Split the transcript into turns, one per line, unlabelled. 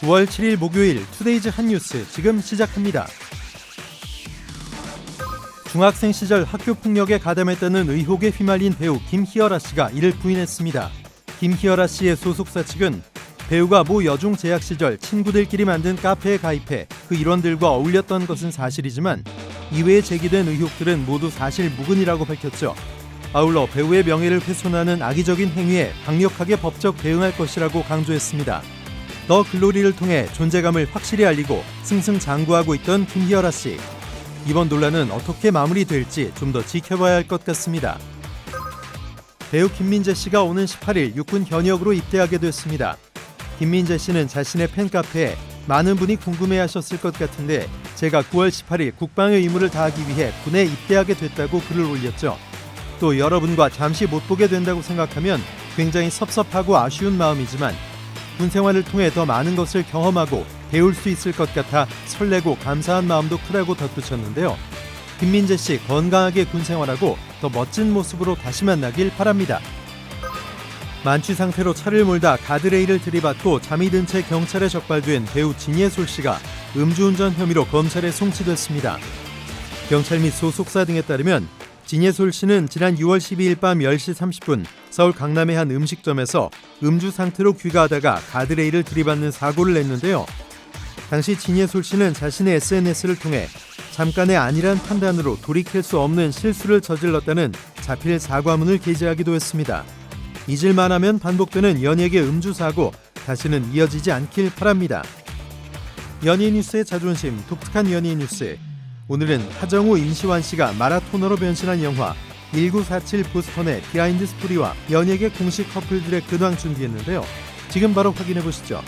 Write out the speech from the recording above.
9월 7일 목요일 투데이즈 한 뉴스 지금 시작합니다. 중학생 시절 학교 폭력에 가담했다는 의혹에 휘말린 배우 김희열아 씨가 이를 부인했습니다. 김희열아 씨의 소속사 측은 배우가 모 여중 재학 시절 친구들끼리 만든 카페에 가입해 그 일원들과 어울렸던 것은 사실이지만 이외에 제기된 의혹들은 모두 사실 무근이라고 밝혔죠. 아울러 배우의 명예를 훼손하는 악의적인 행위에 강력하게 법적 대응할 것이라고 강조했습니다. 더 글로리를 통해 존재감을 확실히 알리고 승승장구하고 있던 김희열아 씨. 이번 논란은 어떻게 마무리될지 좀 더 지켜봐야 할 것 같습니다. 배우 김민재 씨가 오는 18일 육군 현역으로 입대하게 됐습니다. 김민재 씨는 자신의 팬카페에 많은 분이 궁금해하셨을 것 같은데 제가 9월 18일 국방의 의무를 다하기 위해 군에 입대하게 됐다고 글을 올렸죠. 또 여러분과 잠시 못 보게 된다고 생각하면 굉장히 섭섭하고 아쉬운 마음이지만 군 생활을 통해 더 많은 것을 경험하고 배울 수 있을 것 같아 설레고 감사한 마음도 크다고 덧붙였는데요. 김민재 씨 건강하게 군 생활하고 더 멋진 모습으로 다시 만나길 바랍니다. 만취 상태로 차를 몰다 가드레일을 들이받고 잠이 든 채 경찰에 적발된 배우 진예솔 씨가 음주운전 혐의로 검찰에 송치됐습니다. 경찰 및 소속사 등에 따르면 진예솔 씨는 지난 6월 12일 밤 10시 30분 서울 강남의 한 음식점에서 음주 상태로 귀가하다가 가드레일을 들이받는 사고를 냈는데요. 당시 진예솔 씨는 자신의 SNS를 통해 잠깐의 아니란 판단으로 돌이킬 수 없는 실수를 저질렀다는 자필 사과문을 게재하기도 했습니다. 잊을만 하면 반복되는 연예계 음주 사고 다시는 이어지지 않길 바랍니다. 연예 뉴스의 자존심 독특한 연예 뉴스 오늘은 하정우 임시완 씨가 마라토너로 변신한 영화 1947 보스턴의 비하인드 스토리와 연예계 공식 커플들의 근황 준비했는데요. 지금 바로 확인해 보시죠.